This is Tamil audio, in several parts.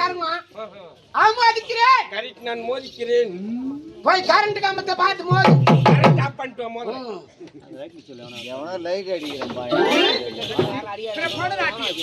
ஆமா அடிக்கிறேன் கரெக்ட் நான் மோதிக்கிறேன். போய் கரண்ட் கம்பத்தை பார்த்து மோது. கரெக்ட் ஆஃப் பண்ணிட்டு வா முதல்ல ம். எவனோ லைட் அடிக்கிறான் பாய்.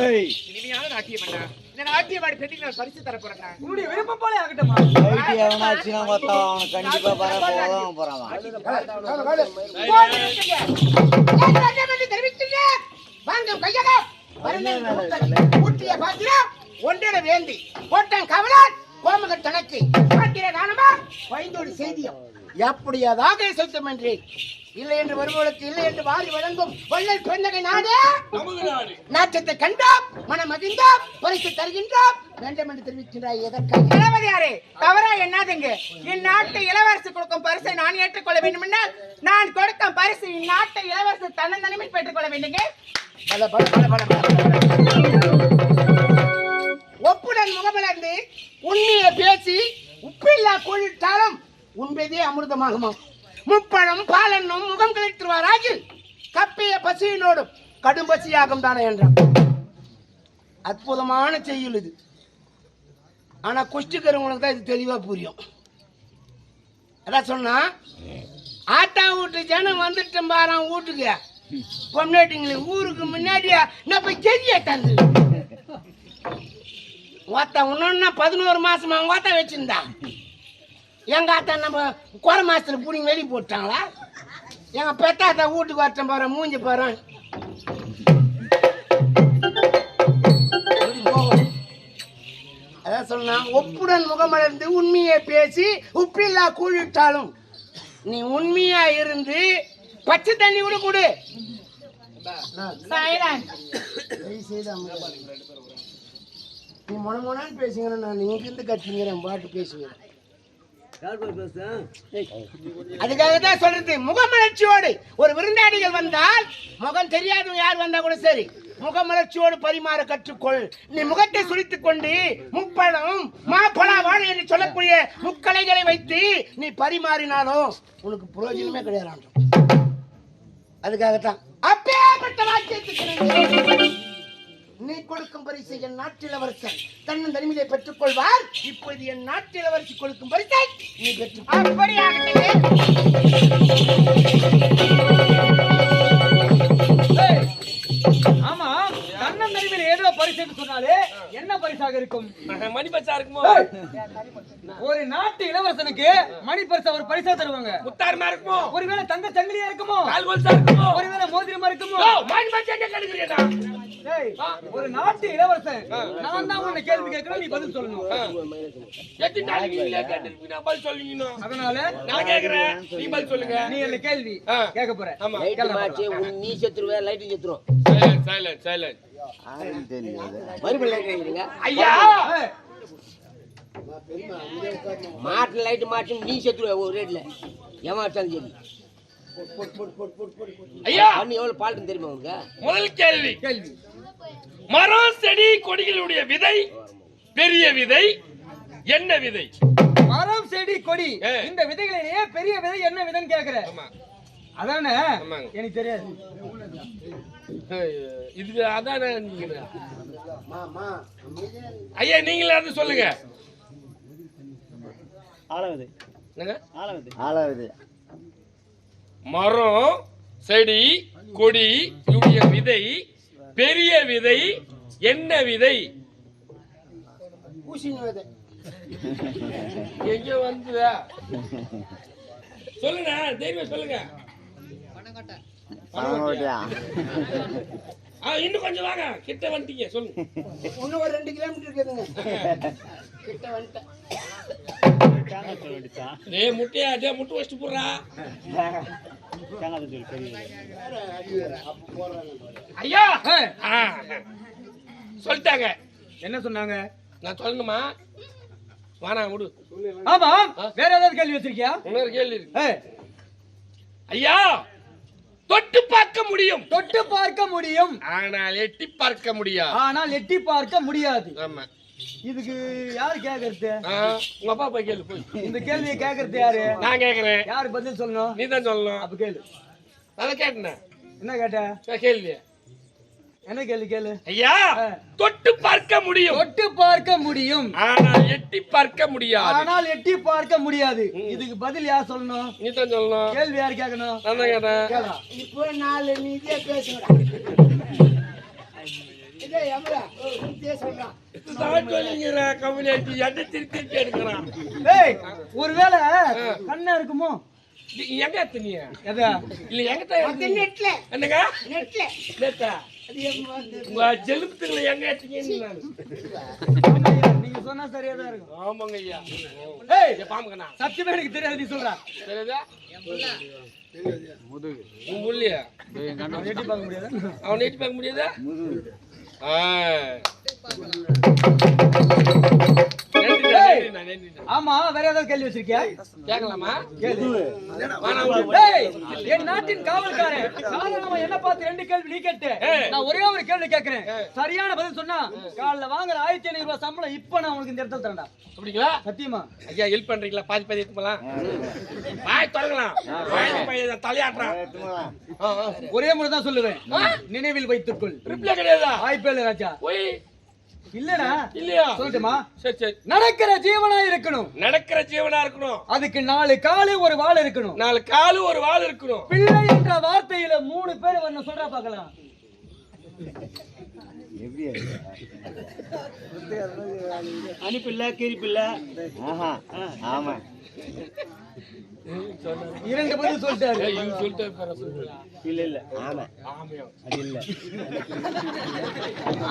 ஏய். இனிமையான நாட்டியம் அண்ணா இந்த நாட்டியம் ஆடி பெண்ணுக்கு நான் பரிசு தர போறேன் உன்னுடைய விருப்பம் போல ஆகட்டுமா? லைட் எவனா அடிச்சுனா பார்த்தா அவன் கண்டிப்பா வர போதான் போறான். போடு இருக்குங்க. ஏன் ராஜா வந்து தெரிவிச்சுங்க? வாங்க கையக வருந்தன் ஊட்டிய பாத்திரம் ஒன்றிட வேண்டி போட்டான் கவலான் கோமக தனக்கு பாத்திர காணமா? பயந்தோடு செய்தியம். எப்படியதாக சத்தம் என்று. இல்லை என்று வருவதற்கு இல்லை என்று வாரி வழங்கும் வள்ளல் பெண்ணகை நாடு. நாட்டத்தை கண்டோம் மனம் மகிழ்ந்தோம் பரிசு தருகின்றோம். வேண்டும் என்று தெரிவிக்கின்றாய் எதற்காக? தளபதியாரே தவறா என்னாதுங்க இந்நாட்டு இளவரசு கொடுக்கும் பரிசை நான் ஏற்றுக்கொள்ள வேண்டும் என்றால் நான் கொடுக்கும் பரிசு இந்நாட்டு இளவரசு தன்னந்தனிமை பெற்றுக்கொள்ள வேண்டுங்க. பல பல பல பல. ஒப்புடன் முகமலர்ந்து உண்மையை பேசி உப்பில்லா கோழிட்டாலும் உண்பதே அமிர்தமாகுமா? முப்பழம் பாலன்னும் முகம் கழித்துவாராகில் கப்பிய பசியினோடும் கடும் பசியாகும் தானே என்றான். அற்புதமான செய்யுள் இது. ஆனா குஷ்டிக்கிறவங்களுக்கு தான் இது தெளிவா புரியும். அதான் சொன்னா ஆட்டா வீட்டு ஜனம் வந்துட்டும் பாறான் வீட்டுக்கு. பொம்னாட்டிங்களுக்கு ஊருக்கு முன்னாடியே? நான் போய் செடிய தந்து ஓத்த இன்னொன்னா பதினோரு மாசமா அவங்க ஓத்த வச்சிருந்தா. எங்க ஆத்தா நம்ம குறை மாசத்துல புடிங்க வெளியே போட்டாங்களா? எங்க பெத்தாத்தா வீட்டுக்கு வரட்டும் பாரு மூஞ்சி போகும். அதான் சொன்னா ஒப்புடன் முகமலர்ந்து உண்மையை பேசி உப்பில்லா கூழிட்டாலும் நீ உண்மையா இருந்து பச்சை தண்ணி கூட கொடு. நீ மொன மொனான்னு பேசுங்க நான் இங்கிருந்து கட்டிங்கிறேன் பாட்டு பேசுவேன். அதுக்காக தான் சொல்றது முகமலர்ச்சியோடு ஒரு விருந்தாடிகள் வந்தால் முகம் தெரியாதவங்க யார் வந்தா கூட சரி. முகமலர்ச்சியோடு பரிமாற கற்றுக்கொள். நீ முகத்தை சுழித்துக் கொண்டு முப்பழம் மாப்பழா வாழை என்று சொல்லக்கூடிய முக்கலைகளை வைத்து நீ பரிமாறினாலும் உனக்கு பிரயோஜனமே கிடையாது அதுக்காகத்தான். அப்பேற்பட்ட வாக்கியத்துக்கு நீ கொடுக்கும் பரிசை என் நாட்டிலவரசன் தன்னன் தனிமையை பெற்றுக் கொள்வார் இப்போது என் நாட்டிலவரசி கொடுக்கும் பரிசை நீ பெற்றுக் ஆமா கண்ணன் தனிமையில் ஏதோ பரிசு சொன்னாலே என்ன பரிசாக இருக்கும்? மணி பச்சா இருக்குமோ? ஒரு நாட்டு இளவரசனுக்கு மணி பரிசு அவர் பரிசா தருவாங்க. முத்தாரமா இருக்குமோ? ஒருவேளை தங்க சங்கிலியா இருக்குமோ? இருக்குமோ? ஒருவேளை மோதிரமா இருக்குமோ? ஓ, மணி ஒரு நாட்டு இளவரசன் நான் தான் உன்னை கேள்வி கேட்கணும் நீ பதில் சொல்லணும். எத்தனை நாளைக்கு நீங்களே கேட்டிருப்பீங்க நான் பதில் சொல்லுங்க அதனால நான் கேக்குறேன் நீ பதில் சொல்லுங்க. நீ என்ன கேள்வி. கேட்க போற. ஆமா. லைட் மாற்றி உன் நீ செத்துருவே லைட்டு செத்துரும். தெரியாது மறுபடியும் லைட் வைக்கிறீங்க ஐயா! மாட்டில் லைட்டு மாற்றி நீ செத்துருவே ஒரு ரேட்ல ஏமாற்றாலும் சரி ஐயா! பண்ணி எவ்வளவு பால்ட்டுன்னு தெரியுமா உங்களுக்கு? முதல் கேள்வி. கேள்வி. மரம் செடி கொடிகளுடைய விதை பெரிய விதை என்ன விதை? மரம் செடி கொடி. இந்த விதைகளிலேயே பெரிய விதை என்ன விதைன்னு கேக்குற? ஆமா. அதானே? ஆமாங்க. எனக்கு தெரியாது. இது அதானே நீங்க ஐயா நீங்களே அது சொல்லுங்க. ஆளாவது. என்னங்க? ஆளாவது. ஆளாவது. மரம் செடி கொடி இவருடைய விதை பெரிய விதை என்ன விதை. எங்க வந்ததா சொல்லுங்க தைரியம் சொல்லுங்க. இன்னும் கொஞ்சம் வாங்க. கிட்ட வந்துட்டீங்க சொல்லுங்க இன்னும் ஒரு ரெண்டு கிலோமீட்டர் இருக்குதுங்க. கிட்ட வந்துட்டேன். டேய் முட்டையா டேய் முட்டை வச்சுட்டு போடுறா. ஐயா! சொல்லிட்டாங்க. என்ன சொன்னாங்க? நான் சொல்லணுமா? வானா விடு ஆமா. வேற ஏதாவது கேள்வி வச்சிருக்கியா? இன்னொரு கேள்வி ஐயா தொட்டு பார்க்க முடியும். தொட்டு பார்க்க முடியும். ஆனால் எட்டி பார்க்க முடியாது. ஆனால் எட்டி பார்க்க முடியாது. ஆமா. இதுக்கு யாரு கேக்குறது? உங்க அப்பா போய் கேளு போய். இந்த கேள்வியை கேக்குறது யாரு? நான் கேக்குறேன். யாரு பதில் சொல்லணும்? நீ தான் சொல்லணும். அப்ப கேளு. அதை கேட்டேன். என்ன கேட்ட? நான் கேள்வி. என்ன கேள்வி கேளு? ஐயா தொட்டு பார்க்க முடியும். தொட்டு பார்க்க முடியும். ஆனால் எட்டி பார்க்க முடியாது. ஆனால் எட்டி பார்க்க முடியாது. இதுக்கு பதில் யார் சொல்லணும்? நீ தான் சொல்லணும். கேள்வி யார் கேட்கணும்? நான் தான் கேட்டேன். இப்போ நாலு நீ இதே ஒருவேளை கண்ணா இருக்குமோ? எங்க எத்தனிய? எதா? இல்ல எங்க நெட்ல. என்னங்க? நெட்ல. நேத்தா அது எங்க வந்து உங்க ஜெலுப்புல எங்க எத்தீங்கன்னு நான்? ஆமாய்யா, நீங்க சொன்னா சரியா தான் இருக்கும். ஆமாங்க ஐயா. ஏய் பாம்புங்கண்ணா சத்தியமா எனக்கு தெரியாது நீ சொல்ற. தெரியுதா? உன் புள்ளியா அவன் எட்டி பார்க்க முடியாது? அவனை ஏற்றி பார்க்க முடியாதா? ஆ. ஆமா வேற ஏதாவது கேள்வி வச்சிருக்கியா? கேட்கலாமா? என் நாட்டின் காவல்காரன். சாதாரணமா என்ன பார்த்து ரெண்டு கேள்வி நீ கேட்டு. நான் ஒரே ஒரு கேள்வி கேட்கிறேன். சரியான பதில் சொன்னா காலைல வாங்குற ஆயிரத்தி ஐநூறு ரூபாய் சம்பளம் இப்ப நான் உனக்கு இந்த இடத்துல தரேன்டா. அப்படிங்களா? சத்தியமா? ஐயா ஹெல்ப் பண்றீங்களா? பாதி பாதி எடுத்துக்கலாம் வாய் தொடங்கலாம் தலையாட்டுறான். ஒரே முறை தான் சொல்லுவேன். நினைவில் வைத்துக்கொள். ரிப்ளை கிடையாதா? வாய்ப்பே இல்ல ராஜா. போய். இல்லடா. இல்லையா? சொல்லட்டுமா? சரி சரி. நடக்கிற ஜீவனா இருக்கணும். நடக்கிற ஜீவனா இருக்கணும். அதுக்கு நாலு காலு ஒரு வால் இருக்கணும். நாலு காலு ஒரு வால் இருக்கணும். பிள்ளை என்ற வார்த்தையில மூணு பேர் ஒன்னு சொல்றா பார்க்கலாம். அனுப்பில்ல கிரிப்பில்ல ஆஹா. ஆமா. இரண்டு பதில் சொல்லிட்டாரு. ஏய், இவன் சொல்லிட்டு பாரு, சொல்லு. இல்ல இல்ல ஆமா. ஆமையா. அது இல்ல.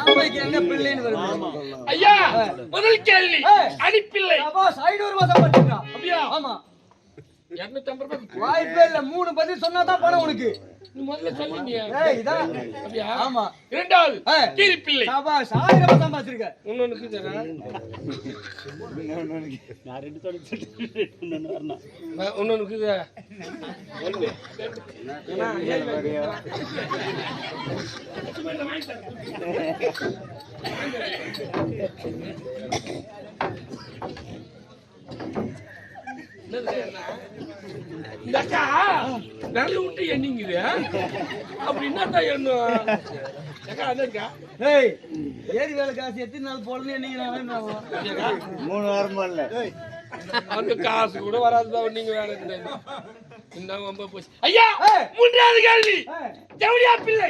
ஆமைக்கு எங்க பிள்ளைன்னு வருது? ஐயா முதல் கேள்வி. அடிப்பிள்ளை பாஸ் ஐநூறு ரூபாய் சம்பாதிச்சிருக்கான் அப்படியா? ஆமா. இருநூத்தி ஐம்பது ரூபாய். வாய்ப்பே இல்ல. மூணு பதில் சொன்னா தான் பணம் உனக்கு. முதல்ல ஆமா. இரண்டாவது. கீரிப்பிள்ளை சாபாஷ் ஆயிரம் ரூபாய் சம்பாதிச்சிருக்க இன்னொன்னு இருக்குதுடா. நான் ரெண்டு தொடர்ந்து சொல்லிட்டு இன்னொன்னு வரணும். நான் அக்கா விரல விட்டு எண்ணிங்குது அப்படி என்னதான் எண்ணும்? அக்கா இருக்கா? ஏய் ஏரி வேலை காசு எத்தனை நாள் போடணும் வேணும் மூணு வாரமா இல்ல அந்த காசு கூட வராதுதான் நீங்க ரொம்ப போச்சு. ஐயா. மூன்றாவது கேள்வி. ஜவுளியா பிள்ளை.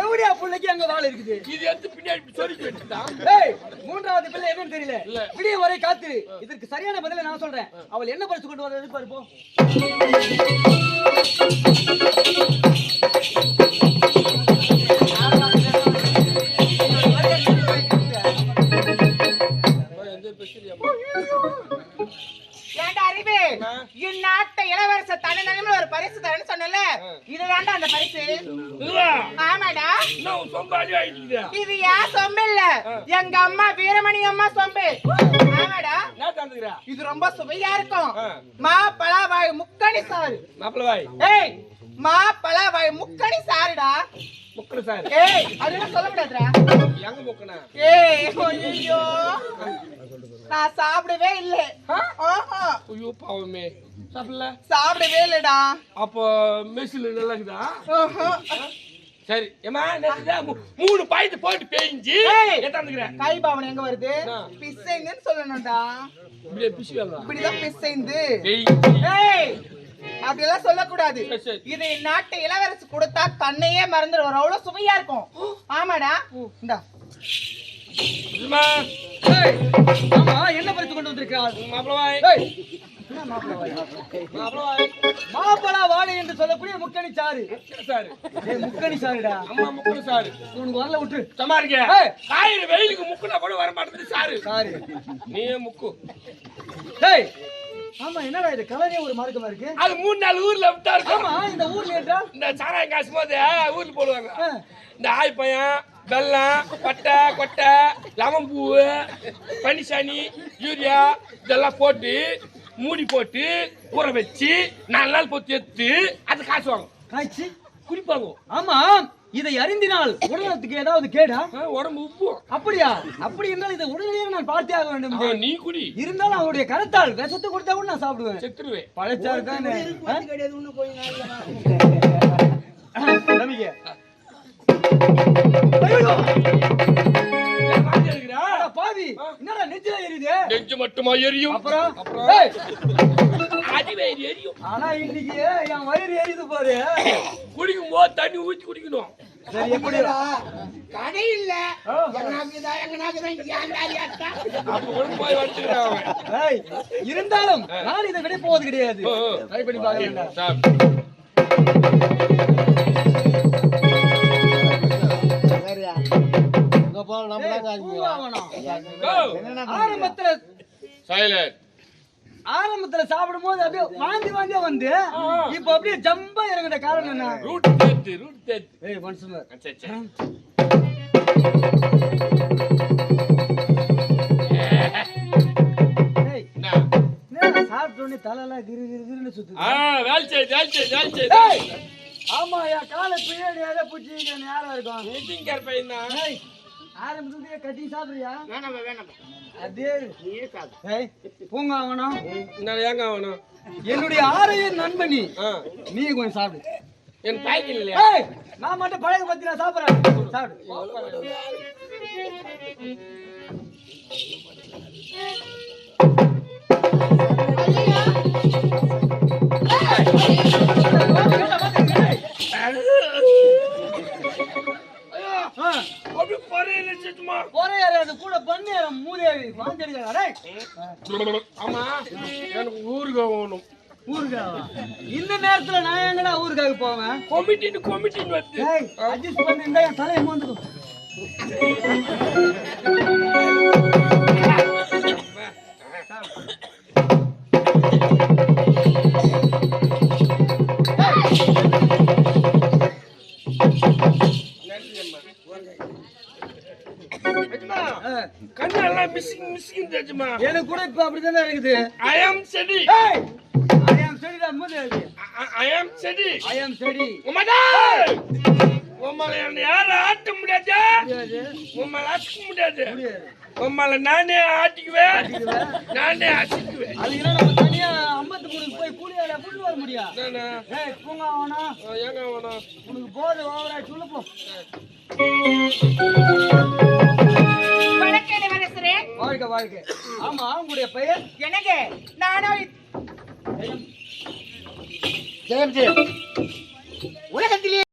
எவடியா பிள்ளைக்கு அங்க வாள் இருக்குது? இது எடுத்து பின்னாடி வச்சுட்டான் ஏய் மூன்றாவது பிள்ளை என்னன்னு தெரியல. விடிய வரை காத்து. இதற்கு சரியான பதிலை நான் சொல்றேன். அவள் என்ன பரிசு கொண்டு வர்றது பாரு இது ரொம்ப சுவையா இருக்கும். மா பலா வாய் முக்கணி சாறு. மாப்பிள வாய் ஏய் மா பலா வாய் முக்கணி சாருடா முக்கண சார் ஏய் அதெல்லாம் சொல்ல கூடாதுடா? எங்க முக்கணா ஏய் ஐயோ நான் சாப்பிடவே இல்ல. ஆஹா, ஐயோ பாவமே. சாப்பிடல? சாப்பிடவே இல்லடா. அப்போ மெஸ்ஸில் நல்லா இருக்குதா? ஆஹா. சரி. ஏமா மூணு பாயத்து போட்டு பேஞ்சு. ஏய். எத்தாந்துக்கிறேன் கை பாவனை எங்க வருது. பிசைந்துன்னு சொல்லணும்டா. இப்படியே பிசி இப்படிதான் பிசைந்து. ஏய். அப்படியெல்லாம் சொல்லக்கூடாது. இது நாட்டு இளவரசி கொடுத்தா கண்ணையே மறந்துடுவார். அவ்வளவு சுவையா இருக்கும். ஆமாடா. இந்தா. என்ன பரிசு கொண்டு வந்திருக்கிறாள்? மாப்பிள மாப்பிள வாழை என்று சொல்லக்கூடிய முக்கணி சாரு. ஏய் முக்கணி சாருடா. அம்மா முக்கண சாரு. உனக்கு வரல விட்டு. இருக்க ஏய். காயிறு வெயிலுக்கு முக்குனா கூட வர மாட்டேங்குது சாரு. சாரு. நீயே முக்கு. டேய் ஆமா என்னடா இது? கலரே ஒரு மார்க்கமா இருக்கு? அது மூணு நாலு ஊர்ல விட்டா இருக்கும். ஆமா இந்த ஊர்ல என்றால் இந்த சாராயம் காசு போது ஊர்ல போடுவாங்க. இந்த ஆய் பையன் வெல்லம் பட்டை கொட்டை லெமன் பூவு பனிசாணி யூரியா இதெல்லாம் போட்டு மூடி போட்டு ஊற வச்சு நாலு நாள் பொத்தி எடுத்து அது காசு வாங்கும். காய்ச்சி? குடிப்பாங்க ஆமா. இதை அறிந்தினால் உடல்நலத்துக்கு ஏதாவது கேடா? உடம்பு உப்பும் அப்படியா? அப்படி இருந்தால் இதை உடனடியாக நான் பார்த்தே ஆக வேண்டும். நீ குடி. இருந்தாலும் அவருடைய கரத்தால் விஷத்தை கொடுத்தா கூட நான் சாப்பிடுவேன். செத்துருவேன். பழச்சாறு தானே. கிடையாது மட்டுமா எரியும்? அப்புறம்? ஏய், அடிவயிறு எரியும். ஆனா இன்னைக்கு என் வயிறு எரியுது பாரு. குடிக்கும் போது தண்ணி ஊத்தி குடிக்கணும். கடை இல்ல. இருந்தாலும் நான் இதை விட போவது கிடையாது. ட்ரை பண்ணி. ஆரம்பத்துல Silent. ஆரம்பத்துல சாப்பிடும் போது அப்படியே வாந்தி வாந்தியா வந்து இப்ப அப்படியே ஜம்பா இறங்குற காரணம் என்ன ரூட் தேத்து, ரூட் தேத்து. ஏய் மனுஷன் சரி, சரி. ஏய் என்ன? என்ன சாப்பிட்ட உடனே தலையெல்லாம் கிரு கிரு கிருன்னு சுத்துது ஆ, வேலை செய், வேலை செய், வேலை செய். ஏய் ஆமா என் காலை பின்னாடி யாரோ பிடிச்சி நேரம் இருக்கும் Meeting care பையன்தான். ஏய் ஆரம்பத்துல கட்டி சாப்பிடுறியா வேணாம் வேணாம் அதே நீயே சாப்பிடு ஏய் பூங்கா வேணாம் என்ன ஏங்க அவனும்? என்னுடைய ஆரோக்கிய நண்பன். நீ ஆ, நீ கொஞ்சம் சாப்பிடு. என் பாய்க்கு இல்லையா? ஏய் நான் மட்டும் பழக பத்தி நான் சாப்பிடுறேன். சாப்பிடு. ஆ, அப்படி பொறையில சும்மா. ஒரே யாராவது கூட பண்ணேரம் மூதேவி வாந்தி அடிக்கிறாரே ஆமா. எனக்கு ஊருக்கு போகணும் ஊருக்காவா இந்த நேரத்துல நான் எங்கடா ஊருக்காக போவேன்? கொமிட்டின்னு கொமிட்டின்னு வந்து. அட்ஜஸ்ட் பண்ணி இருந்தா என் தலையை மோந்துக்கும் ஆ, தெரியுமா எனக்கு கூட இப்ப அப்படிதானே இருக்குது? ஐ ஆம் செடி ஐ ஆம் ஸ்டடி மூதேவி ஐ ஆம் செடி ஐ ஆம் ஸ்டடி உமடா உம்மளை என்னை யாரும் ஆட்ட முடியாது. உம்மளை அசைக்க முடியாது. உம்மளை நானே ஆட்டிக்குவேன். நானே அசைக்குவேன். அதுக்கு நம்ம தனியா அம்பத்து மூணுக்கு போய் கூலி வேலை புல்லு வர முடியாது? ஏய் பூங்கா வேணாம். ஆ, ஏங்க வேணும். உனக்கு போது ஓவரா சொல்ல போ. வணக்கம் இளவரசரே. வாழ்க்கை வாழ்க்கை ஆமா உங்களுடைய பெயர்? எனக்கு நானோ ஜெயம் ஜெயம். உலகத்திலே